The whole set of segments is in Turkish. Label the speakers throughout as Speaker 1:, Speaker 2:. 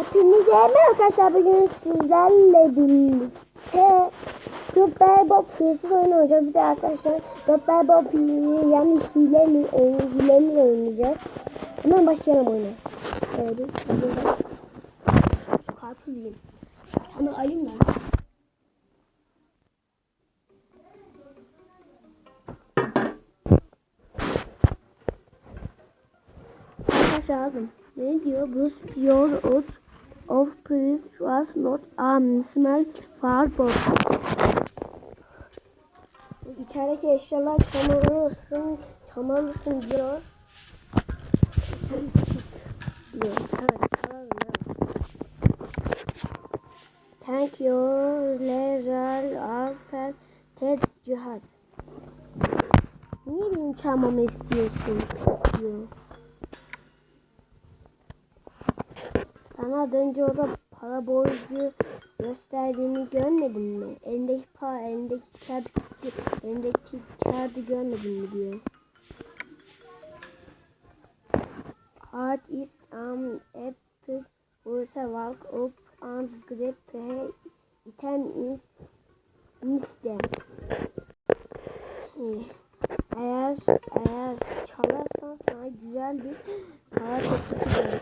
Speaker 1: Hepinize merhaba arkadaşlar bugün sizlerle birlikte Super Bob hırsız oyunu oynayacağız. Bir de arkadaşlar Super Bob yani hile mi, oyun, hile mi oynayacağız. Hemen başlayalım oyuna. Evet. Karpuz yiyeyim. Sana alayım da. Arkadaşlar lazım. Ne diyor? Boost your odds of please was not um, smell far box. İçerideki eşyalar çalmalısın, çalmalısın diyor. Evet. Thank you, legal alfabet ted cihaz. Niye benim çalmamı istiyorsun? diyor. Sana az önce orada para borcu gösterdiğini görmedin mi? Elindeki para, elindeki kağıt, elindeki kağıdı görmedin mi diyor. Art is um epic was a walk up and grab the item is is them. Eh, Eğer eğer çalarsan sana güzel bir para teklifi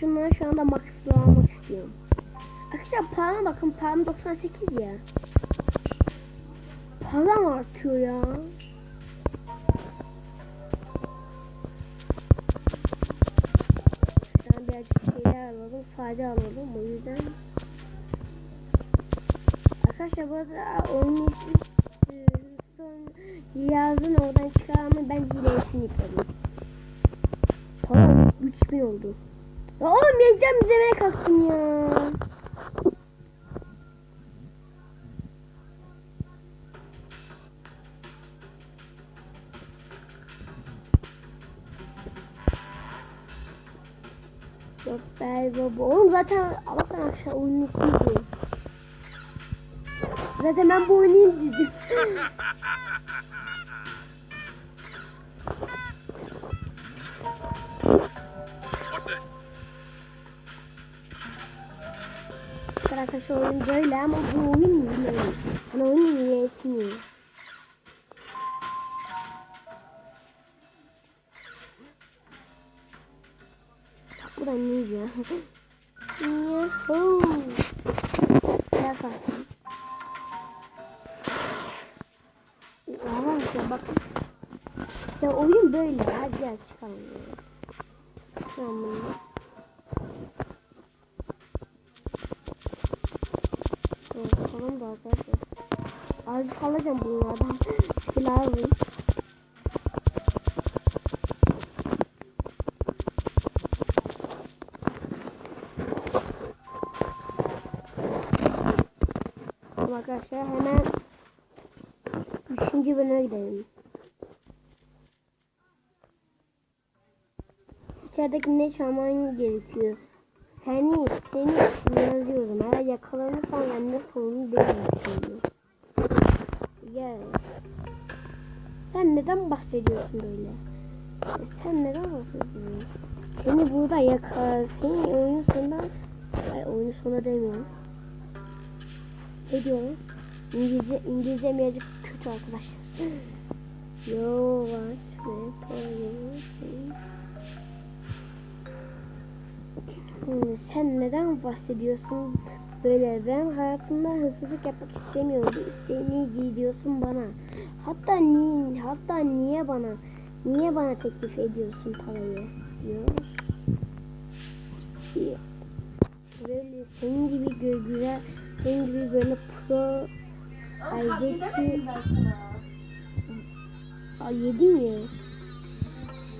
Speaker 1: şunları şu anda max'la almak istiyorum. Arkadaşlar param bakın param 98 ya. Param artıyor ya. Şuradan birazcık şeyler alalım. Fayda alalım. O yüzden. Arkadaşlar bu arada oyunun e, son yazın oradan çıkarma ben hilesini yükledim. Tamam 3000 oldu. Ya oğlum yiyeceğim izlemeye kalktın ya. Yok be baba. Oğlum zaten Allah'tan akşam oyunun ismiydi. Zaten ben bu oyunu izledim. Arkadaşlar oyun böyle ama bu oyun bilmiyorum. Hani oyun niye etmiyor. Bu da ninja. Yahoo. Kalsın. Arkadaşlar bak. İşte oyun böyle. Hadi gel çıkalım. Tamam tamam da arkadaşlar. Azıcık alacağım bunlardan. Tamam arkadaşlar hemen üçüncü bölüme gidelim. İçerideki ne çalman gerekiyor? Seni, seni yazıyorum. Eğer yakalanırsan ben de sorunu değilim. Ya. Sen neden bahsediyorsun böyle? Sen neden bahsediyorsun? Seni burada yakar. Seni oyunun sonunda... Ay oyunun sonunda demiyorum. Ne diyorum? İngilizce, İngilizce birazcık kötü arkadaşlar. Yo sen neden bahsediyorsun böyle? Ben hayatımda hırsızlık yapmak istemiyorum. İstediğini gidiyorsun bana. Hatta niye, hatta niye bana, niye bana teklif ediyorsun parayı diyor. Böyle senin gibi güzel, senin gibi böyle pro aydaki Ay yedin ya.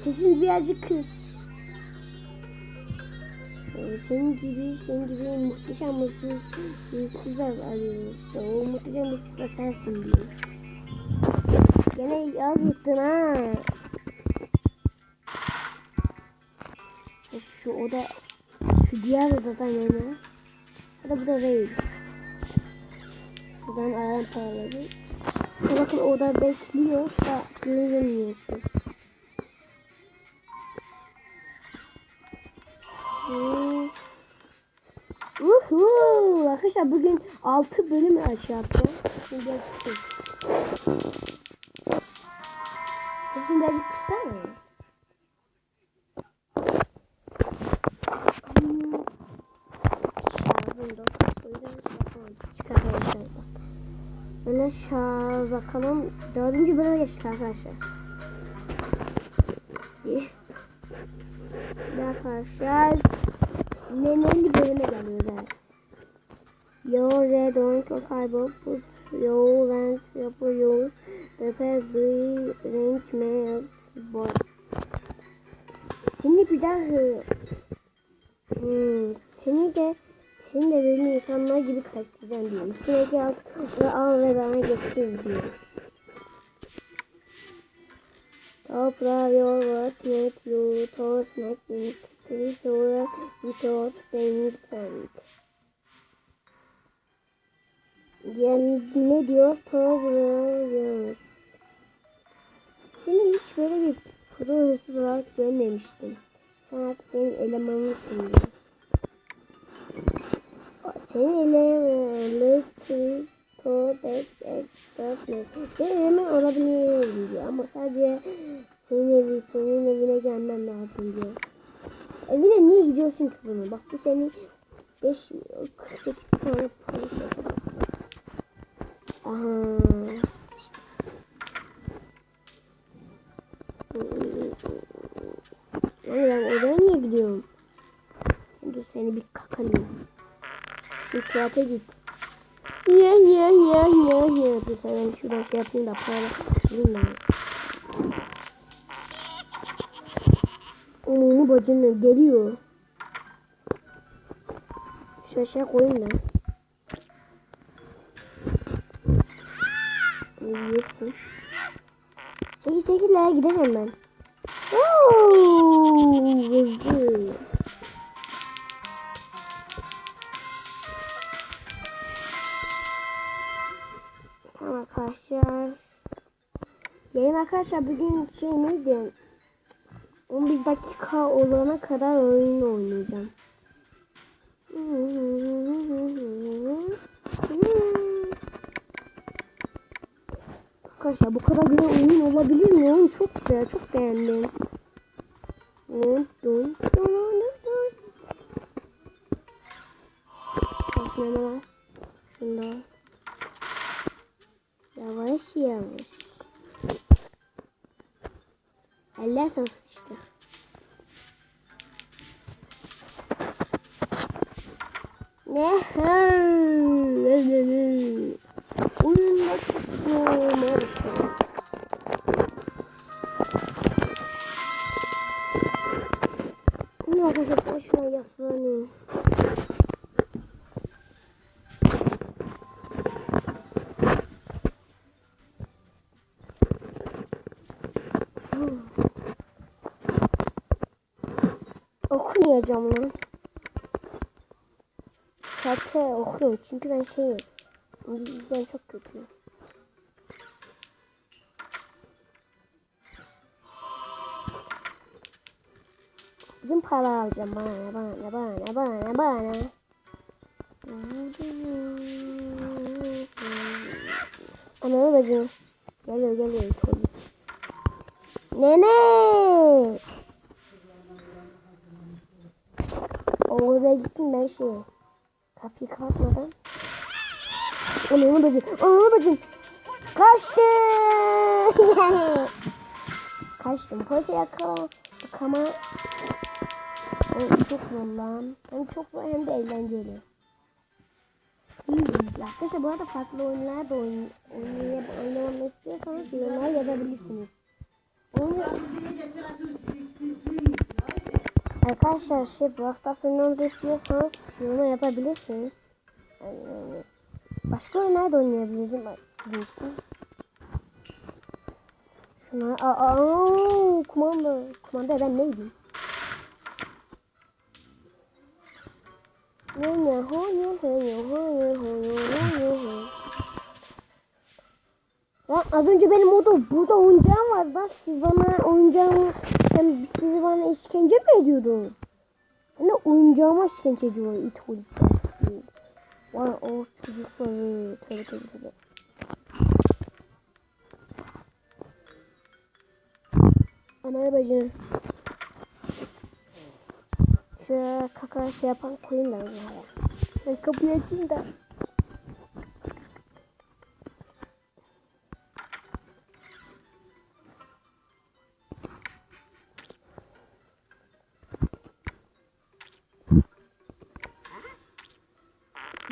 Speaker 1: Sesin birazcık kız. Ee, senin gibi, senin gibi muhteşem mısızlar arıyoruz. O muhteşem mısız da sensin diyor. Gene yaz yıktın ha. Şu oda, şu diğer odadan yana. Ya da bu da değil. Buradan ayağım parladı. Bakın oda bekliyor da görünmüyor. Arkadaşlar bugün 6 bölüm aşağı yapacağım. Şimdi geçtim. Sesim birazcık kısa mı? Hmm. Böyle şarj bakalım. Dördüncü bölüme geçtik arkadaşlar. Bir. Bir arkadaşlar. Neneli bölüme geliyoruz evet. Yo red orange kaybol put yo lens yapıyor. Depe gri renk melt boy. Şimdi bir daha hmm, seni de seni de benim insanlar gibi kaçacağım diyorum. Sürekli al ve al ve bana getir diyor. Toprağı yol what make you make me Seni sonra without being sent. Yani ne diyor? Toprağı Seni hiç böyle bir pro olarak görmemiştim. Sen artık benim elemanımsın diyor. Senin elemanı to back dört ne? Benim eleman olabilirim diyor ama sadece senin evi, senin evine gelmem lazım diyor. Evine niye gidiyorsun ki bunu? Bak bu senin 5 48 tane polis ben oraya niye gidiyorum? Dur seni bir kakalayayım. Bir tuvalete git. Ya ya ya ya ya. Dur ben şuradan şey yapayım da para bulayım ben. Onu bacını geliyor. Şu koyayım da. La gidemem ben. Tamam arkadaşlar. Yayın arkadaşlar bugün şey neydi? 11 dakika olana kadar oyun oynayacağım. Arkadaşlar bu kadar güzel oyun olabilir mi? Oyun çok güzel, çok beğendim. Dun. Şunlar. Şunlar. Yavaş yavaş. Eller sana sıçtı. Ne? Oyunda tuttum. Ne Lan. Şarkı okuyorum çünkü ben şey İngilizcem çok kötü. Bizim para alacağım bana ne bana ne bana bana bana. Ananı bacım. Geliyor geliyor. Çocuk. Nene. Oraya gittim ben şey. Kapıyı kapatmadan. Ananı bacım. Ananı bacım. Kaçtı. Kaçtım. Polise yakala. Ama ben çok zor lan. Hem çok zor hem de eğlenceli. Arkadaşlar bu arada farklı oyunlar da oyn oynayıp oynamamı istiyorsanız yorumlar yazabilirsiniz. Oyunu... Arkadaşlar şey Brawl Stars oynamamızı istiyorsanız yoruma yapabilirsiniz. Yani, başka oyunlar da oynayabilirim. Şuna aa, aa kumanda kumanda ben neydim? Lan az önce benim orada burada oyuncağım var. Bak siz bana oyuncağımı sen siz bana işkence mi ediyordun? De oyuncağıma işkence ediyorum it. Vay o çocukları. Tövbe tövbe. Ana bacım. Şuraya kaka şey yapan koyayım buraya. Ben kapıyı açayım da.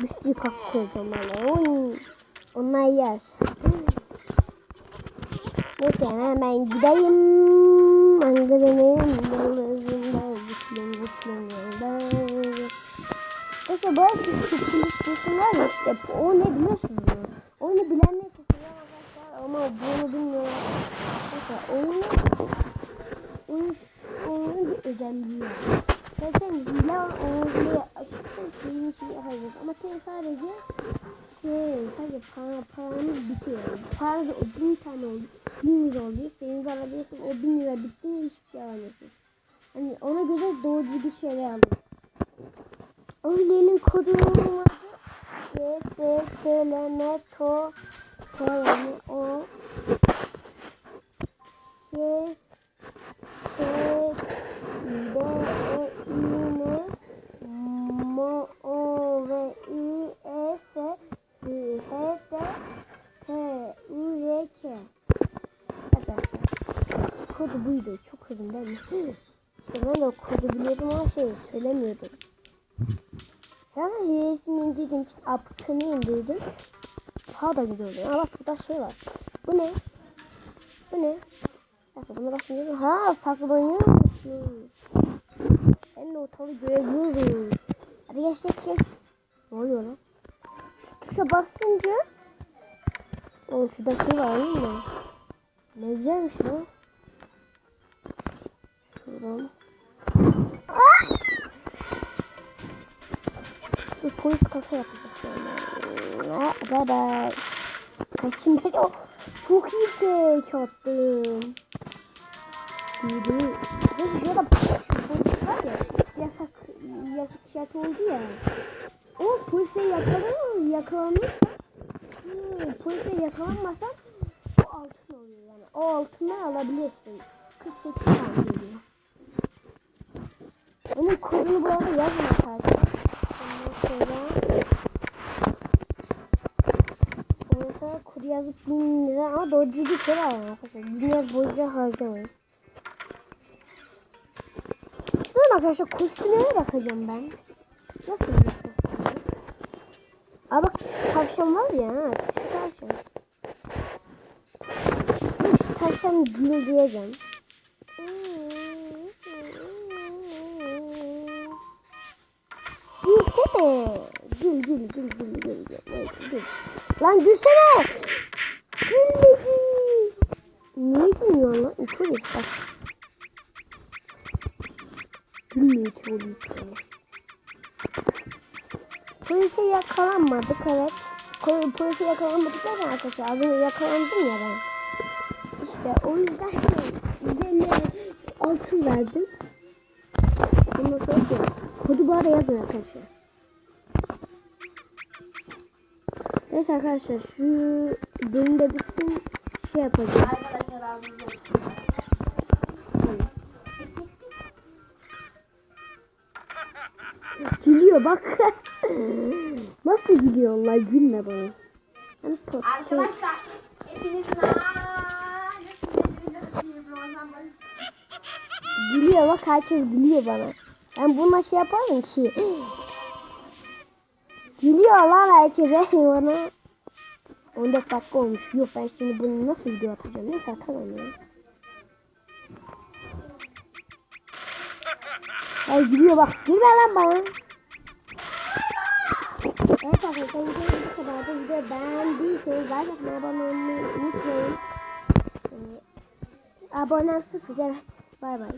Speaker 1: Sürü kaka koyacağım ben. Oy. Onlar yer. Neyse hemen gideyim. Ankara'nın yollarında gittim gittim yolda. İşte böyle sürpriz sesi var ya işte. O ne biliyorsunuz mu? Onu bilenler kesin arkadaşlar ama bunu bilmiyorum. Arkadaşlar oyunu oyun, oyunun bir özelliği. Zaten hile oyunu şeyin şeyi yapacağız ama tek sadece şey sadece para, paramız bitiyor. Para da o bin tane oldu. Bin lira oluyor. Senin alabiliyorsun. O bin lira bitti mi hiçbir şey alamıyorsun. Hani ona göre doğru bir şeyler alıyorsun. Oyunun kodunun adı C, S, T, O, Ş, Ş, B, E, İ, N, M, O, V, I, E, S, H, H, S, T, U, R, K. Arkadaşlar, kodu buydu. Çok hızlı değil mi? İşte ben de o kodu biliyordum ama şey söylemiyordum. Sonra hilesini indirdim. Apkını indirdim. Daha da güzel oluyor. Ama bak burada şey var. Bu ne? Bu ne? Dakika buna bakınca ha saklanıyor musun? Ben de ortalığı görebiliyorum. Hadi geç geç geç. Ne oluyor lan? Şu tuşa basınca Oğlum şurada şey var değil mi? Ne güzelmiş lan. Şuradan. Polis kafa yapacak sonra. Bye bye. Kaçayım hadi. Oh, çok iyi fake attım. Yürü. Neyse şurada polis var ya. Yasak, yasak şart oldu ya. O polise yakalanır, yakalanırsa hmm, polise yakalanmasa o altın oluyor yani. O altını alabilirsin. 48 tane geliyor. Onun kodunu burada yazın arkadaşlar. Sonra sonra kuru yazıp bin lira ama doğru düzgün şey var yani arkadaşlar. Dünya boyunca harcamayın. Şuradan arkadaşlar kostümlere bakacağım ben. Nasıl bir kostüm? Aa bak tavşan var ya. tavşan. Tavşan gül diyeceğim. Gülsene. Gül gül gül gül gül gül. Gül. Lan gülsene. Gülmedi. Niye gülmüyor lan? İçeriz bak. Gülmüyor içeriz. Polise yakalanmadık evet. Polise yakalanmadık derken arkadaşlar az önce yakalandım ya ben. İşte o yüzden şey, üzerine altın verdim. Bundan sonra şey, kodu bu arada yazın arkadaşlar. Neyse arkadaşlar şu bölümde bitsin şey yapacağım.
Speaker 2: Arkadaşlar ağzınızı.
Speaker 1: Gülüyor bak. Nasıl gülüyor Allah gülme bana. Pot şey.
Speaker 2: Arkadaşlar hepinizin.
Speaker 1: Gülüyor bak herkes gülüyor bana. Ben bununla şey yaparım ki. Gülüyor lan herkese bana. 14 dakika olmuş. Yok ben şimdi bunu nasıl video atacağım? Neyse atamam ya. Ay gülüyor bak. Gülme lan bana. Evet arkadaşlar bu kadar da video beğendiyseniz like atmayı abone olmayı unutmayın. Ee, abonem sıfır evet. Bay bay.